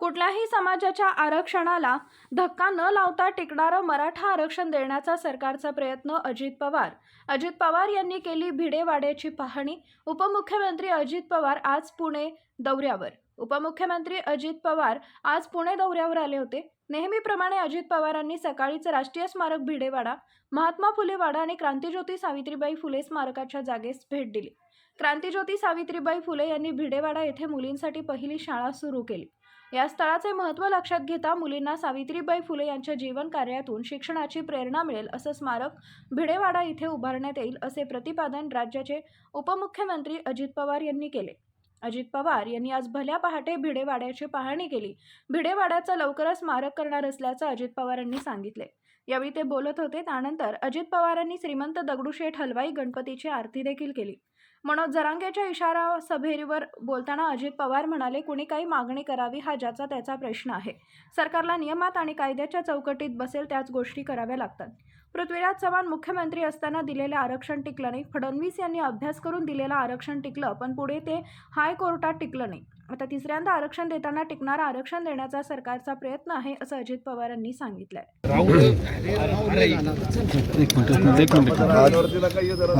कुठल्याही समाजाच्या आरक्षणाला धक्का न लावता टिकणारं मराठा आरक्षण देण्याचा सरकारचा प्रयत्न अजित पवार. अजित पवार यांनी केली भिडेवाड्याची पाहणी. उपमुख्यमंत्री अजित पवार आज पुणे दौऱ्यावर. उपमुख्यमंत्री अजित पवार आज पुणे दौऱ्यावर आले होते. नेहमीप्रमाणे अजित पवारांनी सकाळीच राष्ट्रीय स्मारक भिडेवाडा महात्मा फुले वाडा आणि क्रांतीज्योती सावित्रीबाई फुले स्मारकाच्या जागेस भेट दिली. क्रांतीज्योती सावित्रीबाई फुले यांनी भिडेवाडा येथे मुलींसाठी पहिली शाळा सुरू केली. या स्थळाचे महत्त्व लक्षात घेता मुलींना सावित्रीबाई फुले यांच्या जीवन कार्यातून शिक्षणाची प्रेरणा मिळेल असं स्मारक भिडेवाडा इथे उभारण्यात येईल असे प्रतिपादन राज्याचे उपमुख्यमंत्री अजित पवार यांनी केले. अजित पवार यांनी आज भल्या पहाटे भिडेवाड्याची पाहणी केली. भिडेवाड्याचं लवकरच स्मारक करणार असल्याचं अजित पवारांनी सांगितले. यावेळी ते बोलत होते. त्यानंतर अजित पवारांनी श्रीमंत दगडूशेठ हलवाई गणपतीची आरती देखील केली. मनोज जरांगेच्या इशारा सभेवर बोलताना अजित पवार म्हणाले कुणी काही मागणी करावी हा ज्याचा त्याचा प्रश्न आहे. सरकारला नियमात आणि कायद्याच्या चौकटीत बसेल त्याच गोष्टी कराव्या लागतात. पृथ्वीराज चव्हाण मुख्यमंत्री असताना दिलेले आरक्षण टिकलं नाही. फडणवीस यांनी अभ्यास करून दिलेलं आरक्षण टिकलं पण पुढे ते हायकोर्टात टिकलं नाही. आता तिसऱ्यांदा आरक्षण देताना टिकणारं आरक्षण देण्याचा सरकारचा प्रयत्न आहे असं अजित पवारांनी सांगितलंय. आज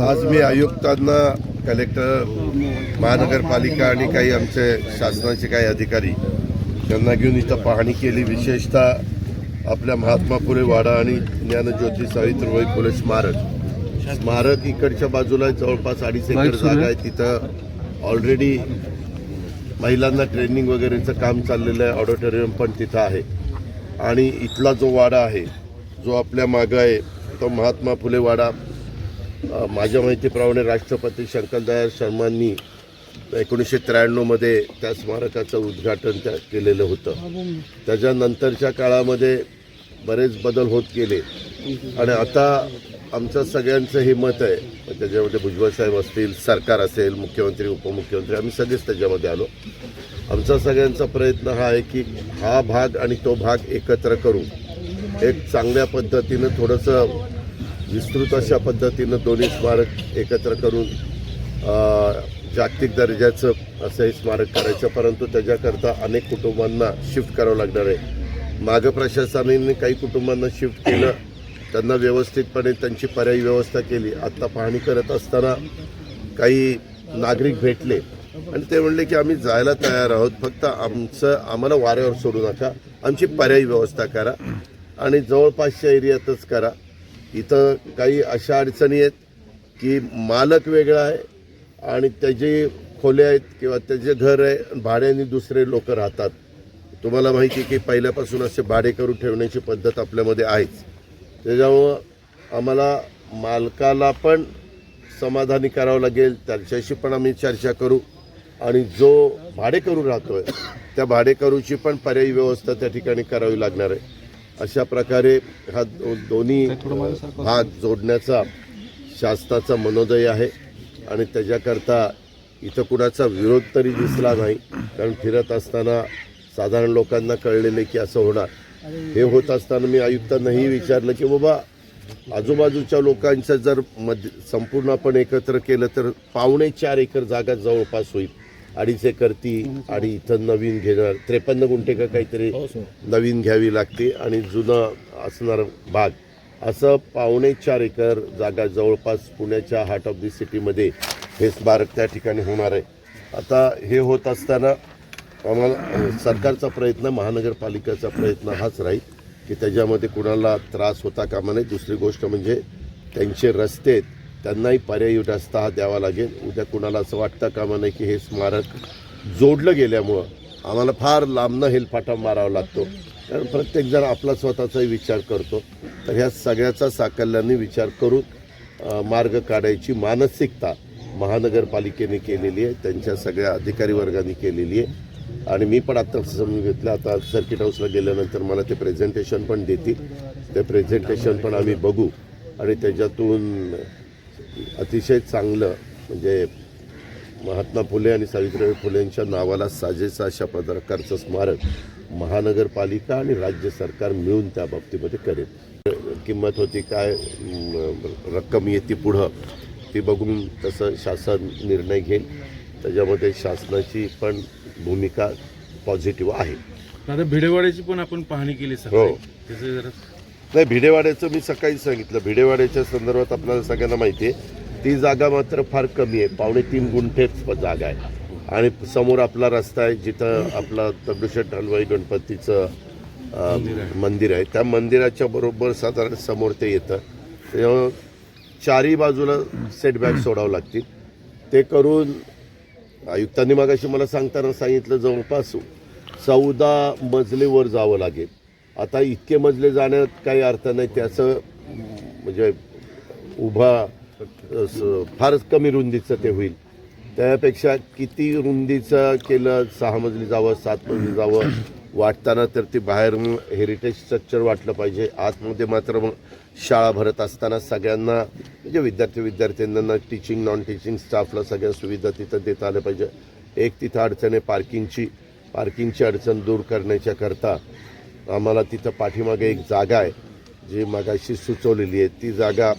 आज मी आयुक्तांना कलेक्टर महानगरपालिका आणि काही आमचे शासनाचे काही अधिकारी यांना घेऊन इथं पाहणी केली. विशेषतः आपल्या महात्मा फुले वाडा आणि ज्ञानज्योती सावित्रीबाई फुले स्मारक. स्मारक इकडच्या बाजूला जवळपास अडीच एकर जागा आहे. तिथं ऑलरेडी महिलांना ट्रेनिंग वगैरेचं काम चाललेलं आहे. ऑडिटोरियम पण तिथं आहे. आणि इथला जो वाडा आहे जो आपल्या मागं आहे तो महात्मा फुले वाडा. माझ्या माहितीप्रमाणे राष्ट्रपती शंकरदयाळ शर्मांनी एकोणीसशे त्र्याण्णवमध्ये त्या स्मारकाचं उद्घाटन त्या केलेलं होतं. त्याच्यानंतरच्या काळामध्ये बरेच बदल होत गेले. आणि आता आमचं सगळ्यांचं हे मत आहे. त्याच्यामध्ये भुजबळ साहेब असतील सरकार असेल मुख्यमंत्री उपमुख्यमंत्री आम्ही सगळेच त्याच्यामध्ये आलो. आमचा सगळ्यांचा प्रयत्न हा आहे की हा भाग आणि तो भाग एकत्र करू एक चांगल्या पद्धतीनं थोडंसं विस्तृत अशा पद्धतीनं दोन्ही स्मारक एकत्र करून जागतिक दर्जाचं असं हे स्मारक करायचं. परंतु त्याच्याकरता अनेक कुटुंबांना शिफ्ट करावं लागणार आहे. मागं प्रशासनाने काही कुटुंबांना शिफ्ट केलं त्यांना व्यवस्थितपणे त्यांची पर्यायी व्यवस्था केली. आत्ता पाहणी करत असताना काही नागरिक भेटले आणि ते म्हणले की आम्ही जायला तयार आहोत. फक्त आमचं आम्हाला वाऱ्यावर सोडू नका. आमची पर्यायी व्यवस्था करा आणि जवळपासच्या एरियातच करा. इथं काही अशा अडचणी आहेत की मालक वेगळा आहे आणि त्याचे खोले आहेत किंवा त्याचे घर आहे भाड्याने दुसरे लोक राहतात. तुम्हाला माहिती आहे की पहिल्यापासून असे भाडे करून ठेवण्याची पद्धत आपल्यामध्ये आहेच. त्याच्यामुळं आम्हाला मालकाला पण समाधानी करावं लागेल त्याच्याशी पण आम्ही चर्चा करू. आणि जो भाडेकरू राहतो आहे त्या भाडेकरूची पण पर्यायी व्यवस्था त्या ठिकाणी करावी लागणार आहे. अशा प्रकारे हा दो- दोन्ही भाग जोडण्याचा शासनाचा मनोदय आहे. आणि त्याच्याकरता इथं कुणाचा विरोध तरी दिसला नाही. कारण फिरत असताना साधारण लोकांना कळलेले की असं होणार. हे होत असताना मी आयुक्तांनाही विचारलं की बाबा आजूबाजूच्या लोकांचं जर मध संपूर्ण आपण एकत्र केलं तर पावणे चार एकर जागा जवळपास होईल. अडीच एकर ती आणि इथं नवीन घेणार त्रेपन्न गुंठे का काहीतरी नवीन घ्यावी लागते आणि जुनं असणार भाग. असं पावणे चार एकर जागा जवळपास पुण्याच्या हार्ट ऑफ दी सिटीमध्ये हे स्मारक त्या ठिकाणी होणार आहे. आता हे होत असताना आम्हाला सरकारचा प्रयत्न महानगरपालिकेचा प्रयत्न हाच राहील की त्याच्यामध्ये कुणाला त्रास होता कामा नये. दुसरी गोष्ट म्हणजे त्यांचे रस्ते आहेत, त्यांनाही पर्यायी रस्ता हा द्यावा लागेल. उद्या कुणाला असं वाटतं कामा नये की हे स्मारक जोडलं गेल्यामुळं आम्हाला फार लांबनं हेलपाटा मारावा लागतो. कारण प्रत्येकजण आपला स्वतःचाही विचार करतो. तर ह्या सगळ्याचा साकल्याने विचार करून मार्ग काढायची मानसिकता महानगरपालिकेने केलेली आहे त्यांच्या सगळ्या अधिकारी वर्गाने केलेली आहे. आणि मी पण आत्ता समजून घेतलं आता सर्किट हाऊसला गेल्यानंतर मला ते प्रेझेंटेशन पण देतील. ते प्रेझेंटेशन पण आम्ही बघू. आणि त्याच्यातून अतिशय चांगलं म्हणजे महात्मा फुले आणि सावित्रीबाई फुलेंच्या नावाला साजेसा अशा प्रकारचं स्मारक महानगरपालिका आणि राज्य सरकार मिळून त्या बाबतीमध्ये करेल. किंमत होती काय रक्कम येते पुढं ती बघून तसं शासन निर्णय घेईल. त्याच्यामध्ये शासनाची पण भूमिका पॉझिटिव्ह आहे. दादा भिडेवाड्याची पण आपण पाहणी केली हो. सकाळी त्याचं जरा नाही भिडेवाड्याचं मी सकाळी सांगितलं. भिडेवाड्याच्या संदर्भात आपल्याला सगळ्यांना माहिती आहे ती जागा मात्र फार कमी आहे. पावणे तीन गुंठेच जागा आहे. आणि समोर आपला रस्ता आहे जिथं आपला दगडूशेठ हलवाई गणपतीचं मंदिर आहे. त्या मंदिराच्या बरोबर साधारण समोर ते येतं. त्याच्यामुळं चारही बाजूला सेटबॅक सोडावं लागतील. ते करून आयुक्तांनी मागाशी मला सांगताना सांगितलं जवळपास चौदा मजलेवर जावं लागेल. आता इतके मजले जाण्यात काही अर्थ नाही त्याचं म्हणजे उभा फारच कमी रुंदीचं ते होईल. त्यापेक्षा किती रुंदीचं केलं सहा मजली जावं सात मजली जावं वाटताना तर ती बाहेर हेरिटेज स्ट्रक्चर वाटलं पाहिजे. आतमध्ये मात्र मग शाळा भरत असताना सगळ्यांना म्हणजे विद्यार्थी विद्यार्थ्यांना टीचिंग नॉन टीचिंग स्टाफला सगळ्या सुविधा तिथं देता आल्या पाहिजे. एक तिथं अडचण आहे पार्किंगची पार्किंगची अडचण दूर करण्याच्या करता आम्हाला तिथं पाठीमागे एक जागा आहे जी मगाशी सुचवलेली आहे. ती जागा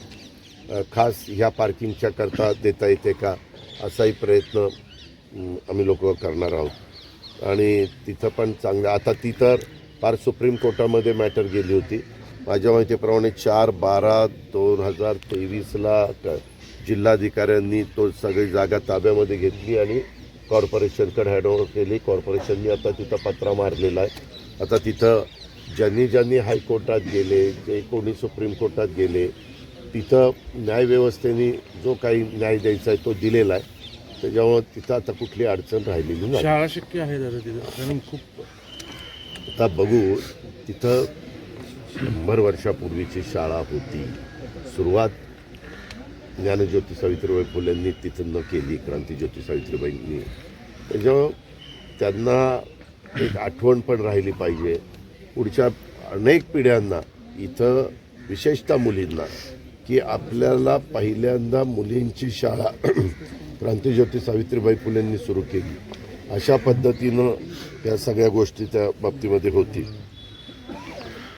खास ह्या पार्किंगच्या करता देता येते का? असाही प्रयत्न आम्ही लोक करणार आहोत. आणि तिथं पण चांगलं. आता ती तर फार सुप्रीम कोर्टामध्ये मॅटर गेली होती. माझ्या माहितीप्रमाणे चार बारा दोन हजार तेवीसला क- जिल्हाधिकाऱ्यांनी तो सगळी जागा ताब्यामध्ये घेतली आणि कॉर्पोरेशनकडे हँडओव्हर केली. कॉर्पोरेशननी आता तिथं पत्रा मारलेला आहे. आता तिथं ज्यांनी ज्यांनी हायकोर्टात गेले जे कोणी सुप्रीम कोर्टात गेले तिथं न्यायव्यवस्थेने जो काही न्याय द्यायचा आहे तो दिलेला आहे. त्याच्यामुळं तिथं आता कुठली अडचण राहिलेली नाही. शाळा शक्य आहे दादा तिथं. कारण खूप आता बघू तिथं शंभर वर्षापूर्वीची शाळा होती. सुरुवात ज्ञानज्योती सावित्रीबाई फुलेंनी तिथं न केली क्रांतीज्योती सावित्रीबाईंनी. त्याच्यामुळं त्यांना एक आठवण पण राहिली पाहिजे. पुढच्या अनेक पिढ्यांना इथं विशेषतः मुलींना की आपल्याला पहिल्यांदा मुलींची शाळा क्रांतीज्योती सावित्रीबाई फुलेंनी सुरू केली. अशा पद्धतीनं या सगळ्या गोष्टी त्या बाबतीमध्ये होतील.